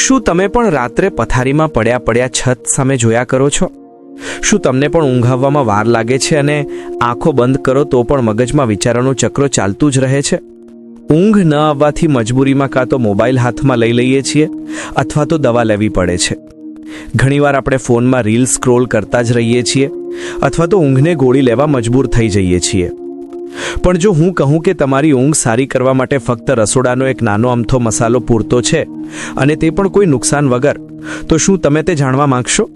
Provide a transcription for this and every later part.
શું તમે પણ રાત્રે પથારીમાં પડ્યા પડ્યા છત સામે જોયા કરો છો? શું તમને પણ ઊંઘ આવવામાં વાર લાગે છે અને આંખો બંધ કરો તો પણ મગજમાં વિચારોનું ચક્ર ચાલતું જ રહે છે? ઊંઘ ન આવવાથી મજબૂરીમાં કાં તો મોબાઈલ હાથમાં લઈ લઈએ છીએ અથવા તો દવા લેવી પડે છે. ઘણીવાર આપણે ફોનમાં રીલ સ્ક્રોલ કરતા જ રહીએ છીએ અથવા તો ઊંઘને ગોળી લેવા મજબૂર થઈ જઈએ છીએ. પણ જો હું કહું કે તમારી ઊંઘ સારી કરવા માટે ફક્ત રસોડાનો એક નાનો અમથો મસાલો પૂરતો છે અને તે પણ કોઈ નુકસાન વગર, તો શું તમે તે જાણવા માંગશો?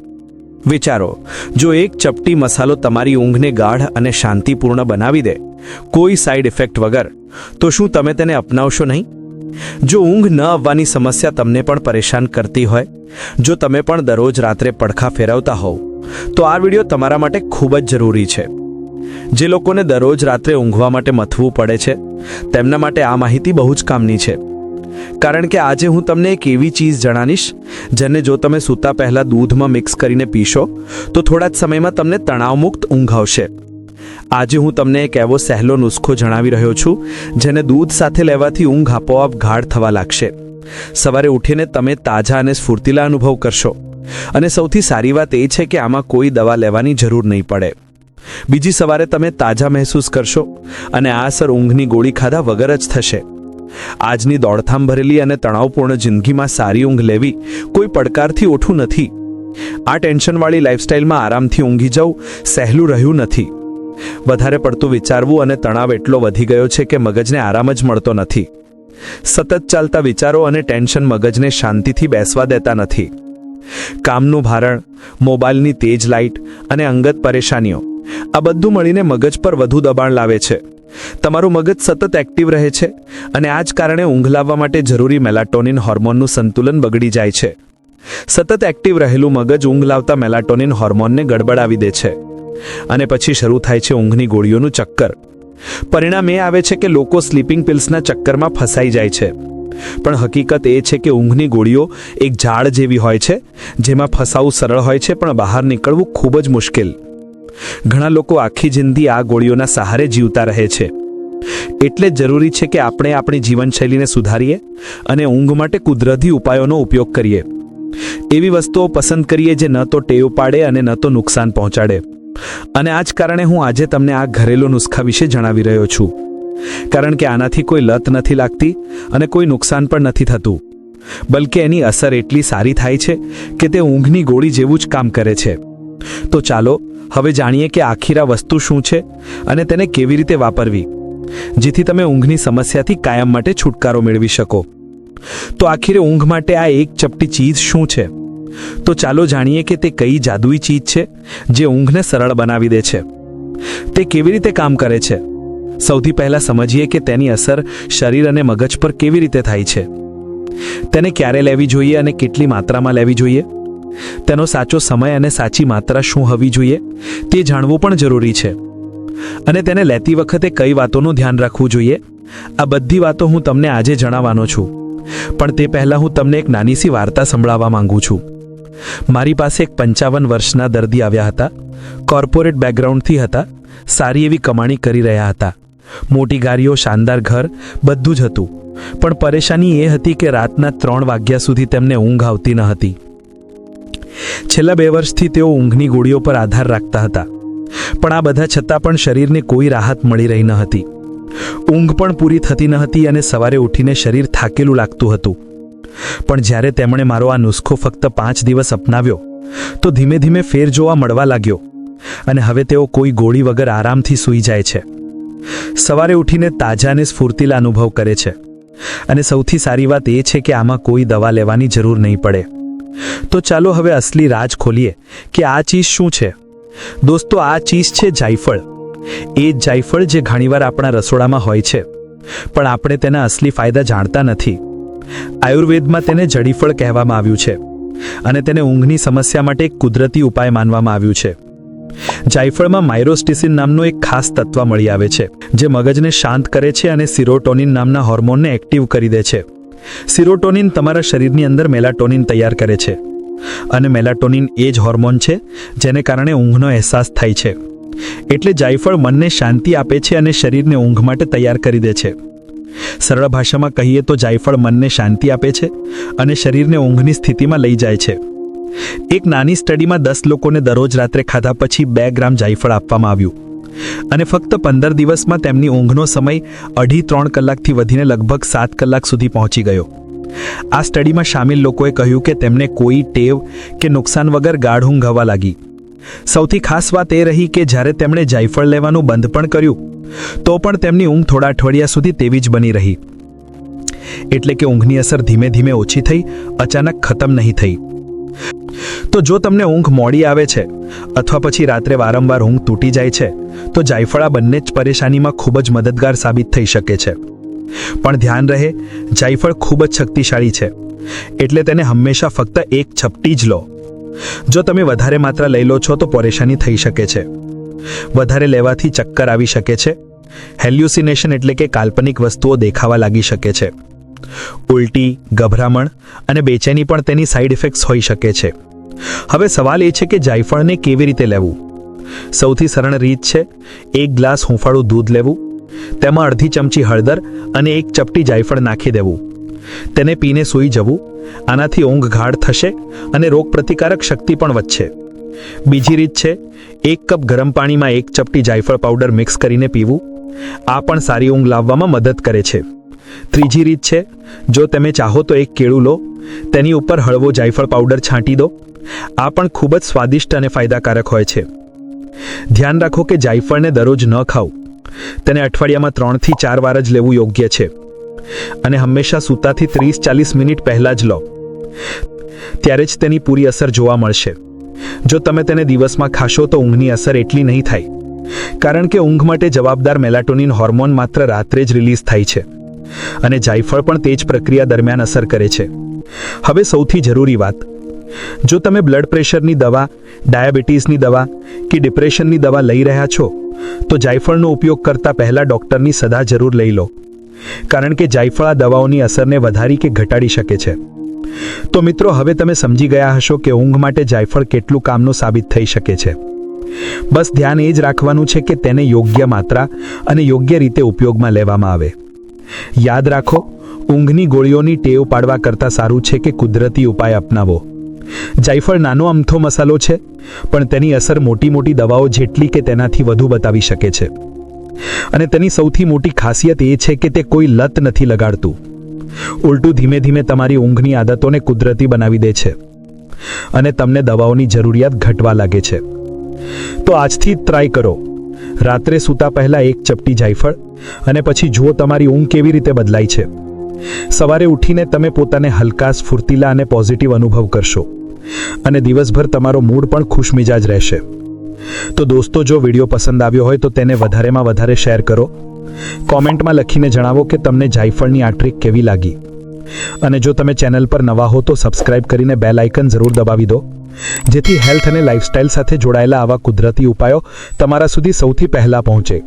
વિચારો, જો એક ચપટી મસાલો તમારી ઊંઘને ગાઢ અને શાંતિપૂર્ણ બનાવી દે, કોઈ સાઇડ ઇફેક્ટ વગર, તો શું તમે તેને અપનાવશો નહીં? જો ઊંઘ ન આવવાની સમસ્યા તમને પણ પરેશાન કરતી હોય, જો તમે પણ દરરોજ રાત્રે પડખા ફેરવતા હોવ, તો આ વીડિયો તમારા માટે ખૂબ જ જરૂરી છે. જે લોકોને દરરોજ રાત્રે ઊંઘવા માટે મથવું પડે છે, તેમના માટે આ માહિતી બહુ જ કામની છે. કારણ કે આજે હું તમને એક એવી ચીજ જણાવીશ, જેને જો તમે સૂતા પહેલાં દૂધમાં મિક્સ કરીને પીશો, તો થોડા જ સમયમાં તમને તણાવમુક્ત ઊંઘ આવશે. આજે હું તમને એક એવો સહેલો નુસ્ખો જણાવી રહ્યો છું, જેને દૂધ સાથે લેવાથી ઊંઘ આપોઆપ ગાઢ થવા લાગશે. સવારે ઉઠીને તમે તાજા અને સ્ફૂર્તિલા અનુભવ કરશો. અને સૌથી સારી વાત એ છે કે આમાં કોઈ દવા લેવાની જરૂર નહીં પડે. બીજી સવારે તમે તાજા મહેસૂસ કરશો અને આ અસર ઊંઘની ગોળી ખાધા વગર જ થશે. આજની દોડધામ ભરેલી અને તણાવપૂર્ણ જિંદગીમાં સારી ઊંઘ લેવી કોઈ પડકારથી ઓઠું નથી. આ ટેન્શનવાળી લાઇફસ્ટાઇલમાં આરામથી ઊંઘી જવું સહેલું રહ્યું નથી. વધારે પડતું વિચારવું અને તણાવ એટલો વધી ગયો છે કે મગજને આરામ જ મળતો નથી. સતત ચાલતા વિચારો અને ટેન્શન મગજને શાંતિથી બેસવા દેતા નથી. કામનું ભારણ, મોબાઈલની તેજ લાઇટ અને અંગત પરેશાનીઓ. આ બધું મળીને મગજ પર વધુ દબાણ લાવે છે. તમારું મગજ સતત એક્ટિવ રહે છે અને આ જ કારણે ઊંઘ લાવવા માટે જરૂરી મેલાટોનિન હોર્મોનનું સંતુલન બગડી જાય છે. સતત એક્ટિવ રહેલું મગજ ઊંઘ લાવતા મેલાટોનિન હોર્મોનને ગડબડાવી દે છે. અને પછી શરૂ થાય છે ઊંઘની ગોળીઓનું ચક્કર. પરિણામ એ આવે છે કે લોકો સ્લીપિંગ પિલ્સના ચક્કરમાં ફસાઈ જાય છે. પણ હકીકત એ છે કે ઊંઘની ગોળીઓ એક ઝાડ જેવી હોય છે, જેમાં ફસાવું સરળ હોય છે, પણ બહાર નીકળવું ખૂબ જ મુશ્કેલ. ઘણા લોકો આખી જિંદગી આ ગોળીઓના સહારે જીવતા રહે છે. એટલે જ જરૂરી છે કે આપણે આપણી જીવનશૈલીને સુધારીએ અને ઊંઘ માટે કુદરતી ઉપાયોનો ઉપયોગ કરીએ. એવી વસ્તુઓ પસંદ કરીએ જે ન તો ટેવ પાડે અને ન તો નુકસાન પહોંચાડે. અને આ જ કારણે હું આજે તમને આ ઘરેલું નુસ્ખા વિશે જણાવી રહ્યો છું. કારણ કે આનાથી કોઈ લત નથી લાગતી અને કોઈ નુકસાન પણ નથી થતું. બલકે એની અસર એટલી સારી થાય છે કે તે ઊંઘની ગોળી જેવું જ કામ કરે છે. તો ચાલો, હવે જાણીએ કે આખીરા વસ્તુ શું છે અને તેને કેવી રીતે વાપરવી. જેથી તમે ઊંઘની સમસ્યાથી કાયમ માટે છુટકારો મેળવી શકો. તો આખીરે ઊંઘ માટે આ એક ચપટી ચીજ શું છે? તો ચાલો જાણીએ કે તે કઈ જાદુઈ ચીજ છે જે ઊંઘને સરળ બનાવી દે છે. તે કેવી રીતે કામ કરે છે? સૌથી પહેલા સમજીએ કે તેની અસર શરીર અને મગજ પર કેવી રીતે થાય છે. તેને ક્યારે લેવી જોઈએ અને કેટલી માત્રામાં લેવી જોઈએ? તેનો સાચો સમય અને સાચી માત્રા શું હોવી જોઈએ? તે જાણવું પણ જરૂરી છે. અને તેને લેતી વખતે કઈ વાતોનું ધ્યાન રાખવું જોઈએ? આ બધી વાતો હું તમને આજે જણાવવાનો છું. પણ તે પહેલાં હું તમને એક નાની સી વાર્તા સંભળાવવા માંગુ છું. મારી પાસે એક પંચાવન વર્ષના દર્દી આવ્યા હતા. કોર્પોરેટ બેકગ્રાઉન્ડથી હતા. સારી એવી કમાણી કરી રહ્યા હતા. મોટી ગાડીઓ, શાનદાર ઘર, બધું જ હતું. પણ પરેશાની એ હતી કે રાતના ત્રણ વાગ્યા સુધી તેમને ઊંઘ આવતી ન હતી. છેલ્લા બે વર્ષથી તેઓ ઊંઘની ગોળીઓ પર આધાર રાખતા હતા. પણ આ બધા છતાં પણ શરીરને કોઈ રાહત મળી રહી ન હતી. ઊંઘ પણ પૂરી થતી ન હતી અને સવારે ઉઠીને શરીર થાકેલું લાગતું હતું. પણ જ્યારે તેમણે મારો આ નુસ્ખો ફક્ત પાંચ દિવસ અપનાવ્યો, તો ધીમે ધીમે ફેર જોવા મળવા લાગ્યો. અને હવે તેઓ કોઈ ગોળી વગર આરામથી સૂઈ જાય છે. સવારે ઉઠીને તાજા અને સ્ફૂર્તિલા અનુભવ કરે છે. અને સૌથી સારી વાત એ છે કે આમાં કોઈ દવા લેવાની જરૂર નહીં પડે. તો ચાલો હવે અસલી રાજ ખોલીએ કે આ ચીજ શું છે? દોસ્તો, આ ચીજ છે જાયફળ. એ જાયફળ જે ઘણીવાર આપણા રસોડામાં હોય છે. પણ આપણે તેના અસલી ફાયદા જાણતા નથી. આયુર્વેદમાં તેને જડીફળ કહેવામાં આવ્યું છે. અને તેને ઊંઘની સમસ્યા માટે એક કુદરતી ઉપાય માનવામાં આવ્યું છે. જાયફળમાં માઇરોસ્ટિસિન નામનું એક ખાસ તત્વ મળી આવે છે, જે મગજને શાંત કરે છે અને સિરોટોનિન નામના હોર્મોનને એક્ટિવ કરી દે છે. સિરોટોનિન તમારા શરીરની અંદર મેલાટોનિન તૈયાર કરે છે. અને મેલાટોનિન એ જ હોર્મોન છે, જેને કારણે ઊંઘનો અહેસાસ થાય છે. એટલે જાયફળ મનને શાંતિ આપે છે અને શરીરને ઊંઘ માટે તૈયાર કરી દે છે. સરળ ભાષામાં કહીએ તો જાયફળ મનને શાંતિ આપે છે અને શરીરને ઊંઘની સ્થિતિમાં લઈ જાય છે. એક નાની સ્ટડીમાં દસ લોકોને દરરોજ રાત્રે ખાધા પછી બે ગ્રામ જાયફળ આપવામાં આવ્યું. અને ફક્ત પંદર દિવસમાં તેમની ઊંઘનો સમય અઢી ત્રણ કલાકથી વધીને લગભગ સાત કલાક સુધી પહોંચી ગયો. આ સ્ટડીમાં સામેલ લોકોએ કહ્યું કે તેમને કોઈ ટેવ કે નુકસાન વગર ગાઢ ઊંઘ હવા લાગી. સૌથી ખાસ વાત એ રહી કે જ્યારે તેમણે જાયફળ લેવાનું બંધ પણ કર્યું, તો પણ તેમની ઊંઘ થોડા અઠવાડિયા સુધી તેવી જ બની રહી. એટલે કે ઊંઘની અસર ધીમે ધીમે ઓછી થઈ, અચાનક ખતમ નહીં થઈ. તો જો તમને ઊંઘ મોડી આવે છે, અથવા પછી રાત્રે વારંવાર ઊંઘ તૂટી જાય છે, તો જાયફળ બંને જ પરેશાનીમાં ખૂબ જ મદદગાર સાબિત થઈ શકે છે. પણ ધ્યાન રહે, જાયફળ ખૂબ જ શક્તિશાળી છે, એટલે તેને હંમેશા ફક્ત એક છપટી જ લો. જો તમે વધારે માત્રા લઈ લો છો તો પરેશાની થઈ શકે છે. વધારે લેવાથી ચક્કર આવી શકે છે. હેલ્યુસિનેશન એટલે કે કાલ્પનિક વસ્તુઓ દેખાવા લાગી શકે છે. ઉલટી, ગભરામણ અને બેચેની પણ તેની સાઇડ ઇફેક્ટ્સ હોઈ શકે છે. હવે સવાલ એ છે કે જાયફળને કેવી રીતે લેવું? સૌથી સરળ રીત છે, એક ગ્લાસ હૂંફાળું દૂધ લેવું, તેમાં અડધી ચમચી હળદર અને એક ચપટી જાયફળ નાખી દેવું. તેને પીને સૂઈ જવું, આનાથી ઊંઘ ગાઢ થશે અને રોગ પ્રતિકારક શક્તિ પણ વધશે. બીજી રીત છે, એક કપ ગરમ પાણીમાં એક ચપટી જાયફળ પાવડર મિક્સ કરીને પીવું. આ પણ સારી ઊંઘ લાવવામાં મદદ કરે છે. ત્રીજી રીત છે, જો તમે ચાહો તો એક કેળું લો, તેની ઉપર હળવો જાયફળ પાવડર છાંટી દો. આ પણ ખૂબ જ સ્વાદિષ્ટ અને ફાયદાકારક હોય છે. ધ્યાન રાખો કે જાયફળને દરરોજ ન ખાવ તેને અઠવાડિયામાં ત્રણથી ચાર વાર જ લેવું યોગ્ય છે. અને હંમેશા સૂતાથી ત્રીસ ચાલીસ મિનિટ પહેલાં જ લો. ત્યારે જ તેની પૂરી અસર જોવા મળશે. જો તમે તેને દિવસમાં ખાશો તો ઊંઘની અસર એટલી નહીં થાય. કારણ કે ઊંઘ માટે જવાબદાર મેલાટોનિન હોર્મોન માત્ર રાત્રે જ રિલીઝ થાય છે. અને જાયફળ પણ તે જ પ્રક્રિયા દરમિયાન અસર કરે છે. હવે સૌથી જરૂરી વાત. જો તમે બ્લડ પ્રેશરની દવા, ડાયાબિટીસની દવા કે ડિપ્રેશનની દવા લઈ રહ્યા છો, તો જાયફળનો ઉપયોગ કરતા પહેલા ડૉક્ટરની સલાહ જરૂર લઈ લો. કારણ કે જાયફળ આ દવાઓની અસરને વધારી કે ઘટાડી શકે છે. તો મિત્રો, હવે તમે સમજી ગયા હશો કે ઊંઘ માટે જાયફળ કેટલું કામનું સાબિત થઈ શકે છે. બસ ધ્યાન એ જ રાખવાનું છે કે તેને યોગ્ય માત્રા અને યોગ્ય રીતે ઉપયોગમાં લેવામાં આવે. યાદ રાખો, ઊંઘની ગોળીઓની ટેવ પાડવા કરતાં સારું છે કે કુદરતી ઉપાય અપનાવો. જાયફળ નાનો અમથો મસાલો છે, પણ તેની અસર મોટી મોટી દવાઓ જેટલી કે તેનાથી વધુ બતાવી શકે છે. અને તેની સૌથી મોટી ખાસિયત એ છે કે તે કોઈ લત નથી લગાડતું. ઉલટું ધીમે ધીમે તમારી ઊંઘની આદતોને કુદરતી બનાવી દે છે. અને તમને દવાઓની જરૂરિયાત ઘટવા લાગે છે. તો આજથી ટ્રાય કરો. રાત્રે સૂતા પહેલા એક ચપટી જાયફળ અને પછી જુઓ તમારી ઊંઘ કેવી રીતે બદલાય છે. સવારે ઉઠીને તમે પોતાને હલકા, સ્ફૂર્તિલા અને પોઝિટિવ અનુભવ કરશો. અને દિવસભર તમારો મૂડ પણ ખુશમિજાજ રહેશે. તો દોસ્તો, જો વીડિયો પસંદ આવ્યો હોય તો તેને વધારેમાં વધારે શેર કરો. કોમેન્ટમાં લખીને જણાવો કે તમને જાયફળની આ ટ્રીક કેવી લાગી. અને જો તમે ચેનલ પર નવા હો તો સબસ્ક્રાઇબ કરીને બેલ આઇકન જરૂર દબાવી દો. જેથી હેલ્થ અને લાઇફસ્ટાઇલ સાથે જોડાયેલા આવા કુદરતી ઉપાયો તમારા સુધી સૌથી પહેલાં પહોંચે.